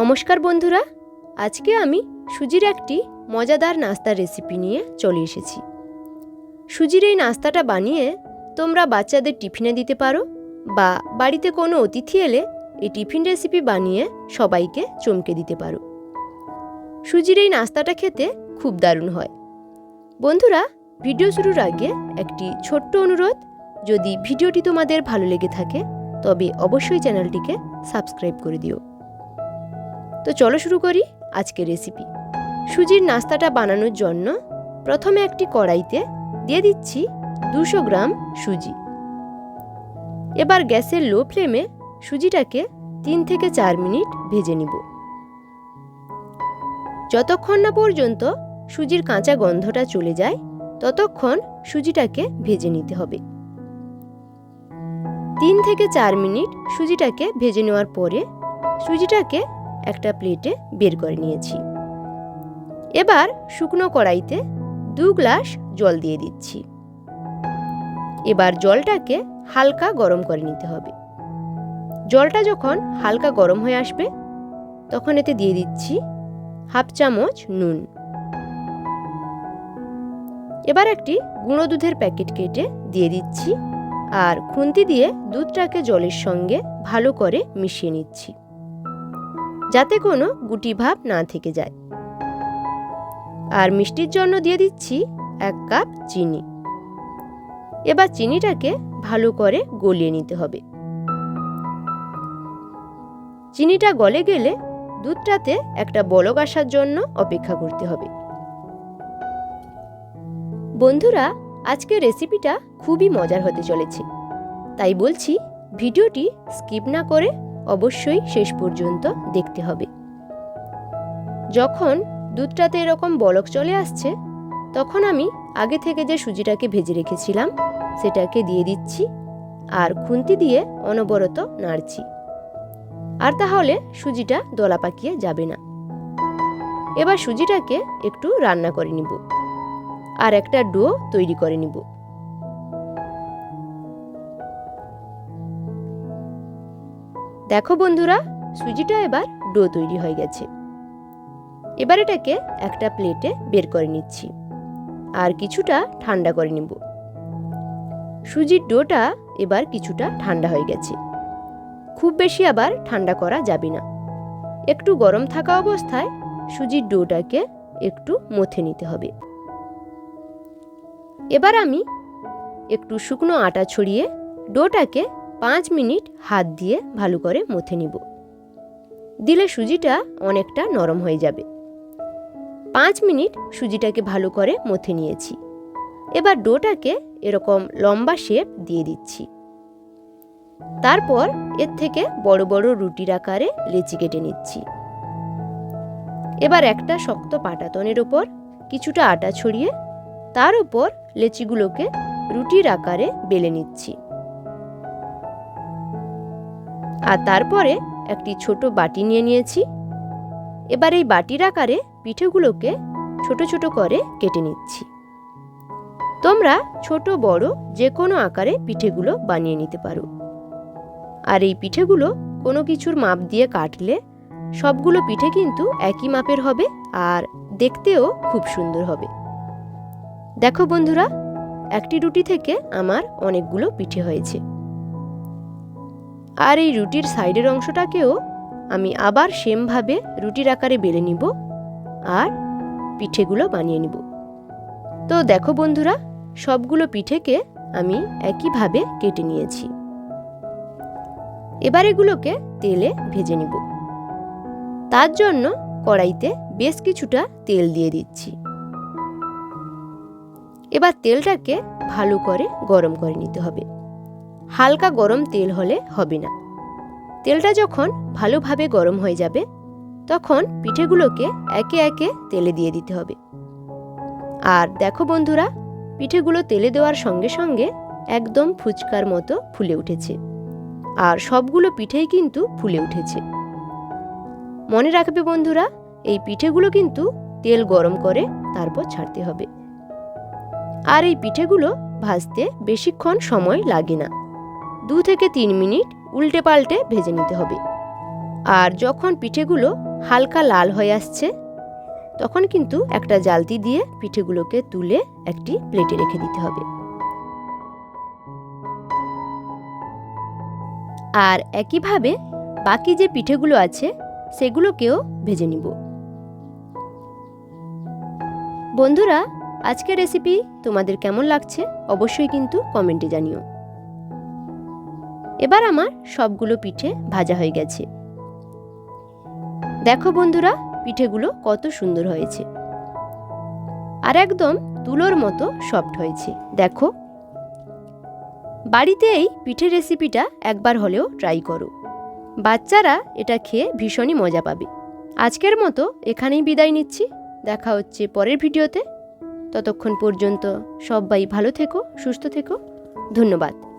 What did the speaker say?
নমস্কার বন্ধুরা, আজকে আমি সুজির একটি মজাদার নাস্তার রেসিপি নিয়ে চলে এসেছি। সুজির এই নাস্তাটা বানিয়ে তোমরা বাচ্চাদের টিফিনে দিতে পারো বা বাড়িতে কোনো অতিথি এলে এই টিফিন রেসিপি বানিয়ে সবাইকে চমকে দিতে পারো। সুজির এই নাস্তাটা খেতে খুব দারুণ হয়। বন্ধুরা, ভিডিও শুরুর আগে একটি ছোট্ট অনুরোধ, যদি ভিডিওটি তোমাদের ভালো লেগে থাকে, তবে অবশ্যই চ্যানেলটিকে সাবস্ক্রাইব করে দিও। তো চলো শুরু করি আজকের রেসিপি সুজির নাস্তাটা বানানোর জন্য প্রথমে একটি কড়াইতে দিয়ে দিচ্ছি দুশো গ্রাম সুজি। এবার গ্যাসের লো ফ্লেমে সুজিটাকে তিন থেকে চার মিনিট ভেজে নিব। যতক্ষণ না পর্যন্ত সুজির কাঁচা গন্ধটা চলে যায়, ততক্ষণ সুজিটাকে ভেজে নিতে হবে। তিন থেকে চার মিনিট সুজিটাকে ভেজে নেওয়ার পরে সুজিটাকে একটা প্লেটে বের করে নিয়েছি। এবার শুকনো কড়াইতে দু গ্লাস জল দিয়ে দিচ্ছি। এবার জলটাকে হালকা গরম করে নিতে হবে। জলটা যখন হালকা গরম হয়ে আসবে, তখন এতে দিয়ে দিচ্ছি হাফ চামচ নুন। এবার একটি গুঁড়ো দুধের প্যাকেট কেটে দিয়ে দিচ্ছি আর খুন্তি দিয়ে দুধটাকে জলের সঙ্গে ভালো করে মিশিয়ে নিচ্ছি। যাতে কোনো গুটি ভাব না থেকে যায়। আর মিষ্টির জন্য দিয়ে দিচ্ছি এক কাপ চিনি। এবার চিনিটাকে ভালো করে গলিয়ে নিতে হবে। চিনিটা গলে গেলে দুধটাতে একটা বলক আসার জন্য অপেক্ষা করতে হবে। বন্ধুরা, আজকের রেসিপিটা খুবই মজার হতে চলেছে। তাই বলছি, ভিডিওটি স্কিপ না করে অবশ্যই শেষ পর্যন্ত দেখতে হবে। যখন দুধটাতে এরকম বলক চলে আসছে, তখন আমি আগে থেকে যে সুজিটাকে ভেজে রেখেছিলাম, সেটাকে দিয়ে দিচ্ছি আর খুন্তি দিয়ে অনবরত নাড়ছি। আর তাহলে সুজিটা দলা পাকিয়ে যাবে না। এবার সুজিটাকে একটু রান্না করে নিব। আর একটা ডো তৈরি করে নিব। দেখো বন্ধুরা, সুজিটা এবার ডো তৈরি হয়ে গেছে। এবার এটাকে একটা প্লেটে বের করে নিচ্ছি আর কিছুটা ঠান্ডা করে নিব। সুজির ডোটা এবার কিছুটা ঠান্ডা হয়ে গেছে। খুব বেশি আবার ঠান্ডা করা যাবে না। একটু গরম থাকা অবস্থায় সুজির ডোটাকে একটু মথে নিতে হবে। এবার আমি একটু শুকনো আটা ছড়িয়ে ডোটাকে পাঁচ মিনিট হাত দিয়ে ভালো করে মথে নিব। দিলে সুজিটা অনেকটা নরম হয়ে যাবে। পাঁচ মিনিট সুজিটাকে ভালো করে মথে নিয়েছি। এবার ডোটাকে এরকম লম্বা শেপ দিয়ে দিচ্ছি। তারপর এর থেকে বড় বড় রুটির আকারে লেচি কেটে নিচ্ছি। এবার একটা শক্ত পাটাতনের ওপর কিছুটা আটা ছড়িয়ে তার উপর লেচিগুলোকে রুটির আকারে বেলে নিচ্ছি। আর তারপরে একটি ছোট বাটি নিয়ে নিয়েছি। এবার এই বাটির আকারে পিঠেগুলোকে ছোট ছোট করে কেটে নিচ্ছি। তোমরা ছোট, বড় যে কোনো আকারে পিঠেগুলো বানিয়ে নিতে পারো। আর এই পিঠেগুলো কোনো কিছুর মাপ দিয়ে কাটলে সবগুলো পিঠে কিন্তু একই মাপের হবে আর দেখতেও খুব সুন্দর হবে। দেখো বন্ধুরা, একটি রুটি থেকে আমার অনেকগুলো পিঠে হয়েছে। আর এই রুটির সাইডের অংশটাকেও আমি আবার সেমভাবে রুটির আকারে বেলে নিব আর পিঠেগুলো বানিয়ে নিব। তো দেখো বন্ধুরা, সবগুলো পিঠেকে আমি একইভাবে কেটে নিয়েছি। এবার এগুলোকে তেলে ভেজে নিব। তার জন্য কড়াইতে বেশ কিছুটা তেল দিয়ে দিচ্ছি। এবার তেলটাকে ভালো করে গরম করে নিতে হবে। হালকা গরম তেল হলে হবে না। তেলটা যখন ভালোভাবে গরম হয়ে যাবে, তখন পিঠেগুলোকে একে একে তেলে দিয়ে দিতে হবে। আর দেখো বন্ধুরা, পিঠেগুলো তেলে দেওয়ার সঙ্গে সঙ্গে একদম ফুচকার মতো ফুলে উঠেছে। আর সবগুলো পিঠেই কিন্তু ফুলে উঠেছে। মনে রাখবে বন্ধুরা, এই পিঠেগুলো কিন্তু তেল গরম করে তারপর ছাড়তে হবে। আর এই পিঠেগুলো ভাজতে বেশিক্ষণ সময় লাগে না। দু থেকে তিন মিনিট উল্টে পাল্টে ভেজে নিতে হবে। আর যখন পিঠেগুলো হালকা লাল হয়ে আসছে, তখন কিন্তু একটা জালতি দিয়ে পিঠেগুলোকে তুলে একটি প্লেটে রেখে দিতে হবে। আর একইভাবে বাকি যে পিঠেগুলো আছে, সেগুলোকেও ভেজে নিব। বন্ধুরা, আজকের রেসিপি তোমাদের কেমন লাগছে? অবশ্যই কিন্তু কমেন্টে জানিও। এবার আমার সবগুলো পিঠে ভাজা হয়ে গেছে। দেখো বন্ধুরা, পিঠেগুলো কত সুন্দর হয়েছে। আর একদম তুলোর মতো সফট হয়েছে, দেখো। বাড়িতে এই পিঠে রেসিপিটা একবার হলেও ট্রাই করো। বাচ্চারা এটা খেয়ে ভীষণই মজা পাবে। আজকের মতো এখানেই বিদায় নিচ্ছি। দেখা হচ্ছে পরের ভিডিওতে। ততক্ষণ পর্যন্ত সবাই ভালো থেকো, সুস্থ থেকো। ধন্যবাদ।